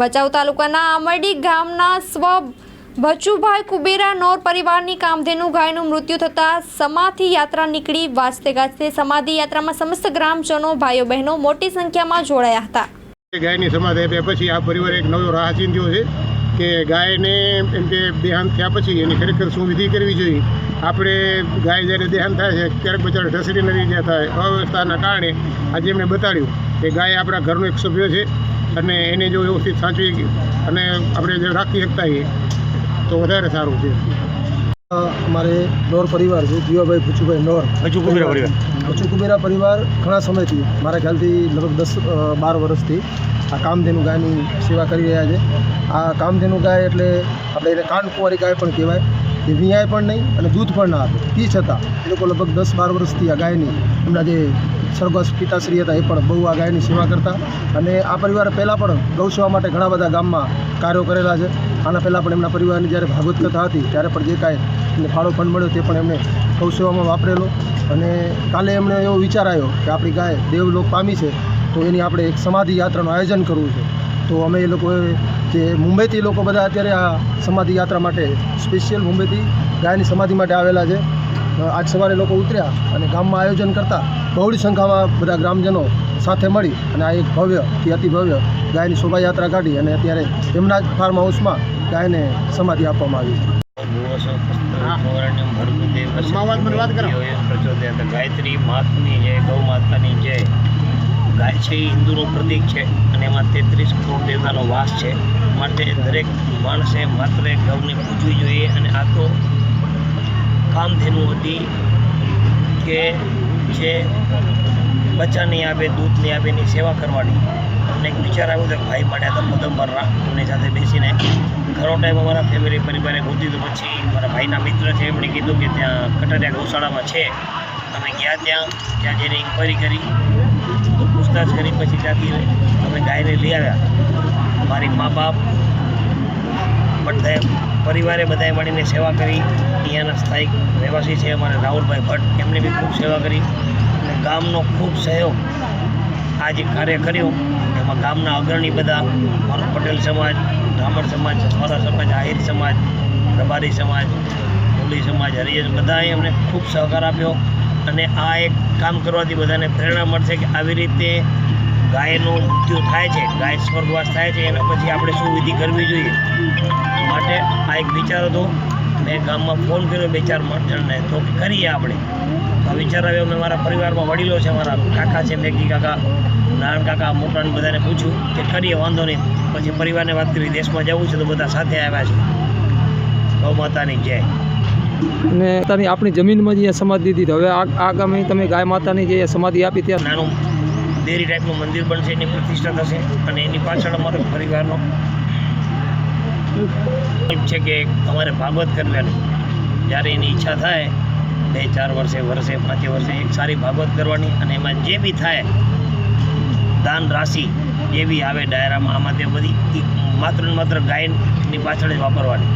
ભચાઉ તાલુકાના આમરડી ગામના સ્વ ભચુભાઈ કુબેરા નોર પરિવારની કામધેનુ ગાયનું મૃત્યુ થતાં સમાધિ યાત્રા નીકળી વાજતે ગાજતે સમાધિ યાત્રામાં સમસ્ત ગ્રામજનો, ભાઈઓ, બહેનો મોટી સંખ્યામાં જોડાયા હતા. ગાયની સમાધિ આપ્યા પછી આ પરિવાર એક નવો રાહ ચીંધ્યો છે કે ગાયને એમ કે દેહાંત થયા પછી એની ખરેખર શું વિધિ કરવી જોઈએ. આપણે ગાય જ્યારે દેહાંત થાય છે, ક્યારેક બચારા ઢસડી નથી જતા થાય, અવ્યવસ્થાના કારણે આજે એમણે બતાડ્યું કે ગાય આપણા ઘરનો એક સભ્ય છે. અને એને જો વ્યવસ્થિત સાચવી અને આપણે જો રાખી શકતા હોઈએ તો વધારે સારું છે. અમારે નોર પરિવાર છે જીવાભાઈ ભૂચુભાઈ નોર. ભચુ કુબેરા પરિવાર. ભુચુ કુબેરા પરિવાર ઘણા સમયથી મારા ખ્યાલથી લગભગ દસ બાર વર્ષથી આ કામધેનુ ગાયની સેવા કરી રહ્યા છે. આ કામધેનુ ગાય એટલે આપણે એને કાનકુંવારી ગાય પણ કહેવાય. એ વિયાય પણ નહીં અને દૂધ પણ ના આપે. તે છતાં એ લોકો લગભગ દસ બાર વર્ષથી આ ગાયની, એમના જે સ્વર્ગસ્થ પિતાશ્રી હતા, એ પણ બહુ આ ગાયની સેવા કરતા. અને આ પરિવાર પહેલાં પણ ગૌસેવા માટે ઘણા બધા ગામમાં કાર્યો કરેલા છે. આના પહેલાં પણ એમના પરિવારની જ્યારે ભાગવત કથા હતી, ત્યારે પણ જે કાંઈ એમને ફાળો પણ મળ્યો તે પણ એમણે ગૌસેવામાં વાપરેલો. અને કાલે એમણે એવો વિચાર આવ્યો કે આપણી ગાય દેવલોક પામી છે, તો એની આપણે એક સમાધિ યાત્રાનું આયોજન કરવું છે. તો અમે એ લોકોએ જે મુંબઈથી લોકો બધા અત્યારે આ સમાધિ યાત્રા માટે સ્પેશિયલ મુંબઈથી ગાયની સમાધિ માટે આવેલા છે આજ સવારે લોકો ઉતર્યા અને ગામમાં આયોજન કરતા બહોળી સંખ્યામાં બધા ગ્રામજનો સાથે મળી અને આ એક ભવ્યથી અતિ ભવ્ય ગાયની શોભાયાત્રા કાઢી અને અત્યારે એમના જ ફાર્મ હાઉસમાં ગાયને સમાધિ આપવામાં આવી છે. ગાયત્રી માતની જે ગૌ માતાની ગાય છે, એ હિન્દુનું પ્રતીક છે અને એમાં તેત્રીસ કરોડ દેવતાનો વાસ છે. માટે દરેક માણસે માત્ર ગૌને પૂજવી જોઈએ અને આ તો કામધેનુ હતી કે જે બચ્ચા નહીં આપે દૂધ નહીં એની સેવા કરવાની. અને એક વિચાર આવ્યો કે ભાઈ માટે આ તો પદમબરના એમની સાથે બેસીને. ઘણો ટાઈમ અમારા ફેમિલી પરિવારે ગોતી તો પછી મારા ભાઈના મિત્ર છે, એમણે કીધું કે ત્યાં કટરિયા ગૌશાળામાં છે. અમે ગયા ત્યાં ત્યાં જઈને ઇન્ક્વાયરી કરી. પૂછતાછ કરી પછી ત્યાંથી અમે ગાયને લઈ આવ્યા. મારી મા બાપ બધાએ, પરિવારે બધાએ મળીને સેવા કરી. અહીંયાના સ્થાયિક રહેવાસી છે અમારે રાહુલભાઈ ભટ્ટ. એમણે બી ખૂબ સેવા કરી. અને ગામનો ખૂબ સહયોગ આ જે કાર્ય કર્યું. એમાં ગામના અગ્રણી બધા, મારો પટેલ સમાજ, બ્રાહ્મણ સમાજ, સસ્વારા સમાજ, આહિર સમાજ રબારી સમાજ કોલી સમાજ હરિજન બધાએ અમને ખૂબ સહકાર આપ્યો. અને આ એક કામ કરવાથી બધાને પ્રેરણા મળશે કે આવી રીતે ગાયનું મૃત્યુ થાય છે, ગાય સ્વર્ગવાસ થાય છે, એના પછી આપણે શું વિધિ કરવી જોઈએ માટે આ એક વિચાર હતો. મેં ગામમાં ફોન કર્યો બે ચાર જણને, તો કરીએ આપણે. આ વિચાર આવ્યો, મેં મારા પરિવારમાં વડીલો છે, મારા કાકા છે, મેગી કાકા, નારાયણ કાકા, મોટાને બધાને પૂછ્યું કે કરીએ, વાંધો નહીં. પછી પરિવારને વાત કરી, દેશમાં જવું છે તો બધા સાથે આવ્યા છે. ગૌ માતાની જય. અને પોતાની આપણી જમીનમાં જે સમાધિ દીધી હવે આગામી તમે ગાય માતાની જે સમાધિ આપી ત્યાં નાનું ડેરી ટાઈપનું મંદિર બનશે એની પ્રતિષ્ઠા થશે અને એની પાછળ અમારો પરિવારનો. છે કે અમારે ભાગવત કરવાની. જ્યારે એની ઈચ્છા થાય, બે ચાર વર્ષે વર્ષે, પાંચે વર્ષે એક સારી ભાગવત કરવાની અને એમાં જે બી થાય, દાન રાશિ જે બી આવે ડાયરામાં. આમાં તે બધી માત્ર ને માત્ર ગાયનની પાછળ જ વાપરવાની.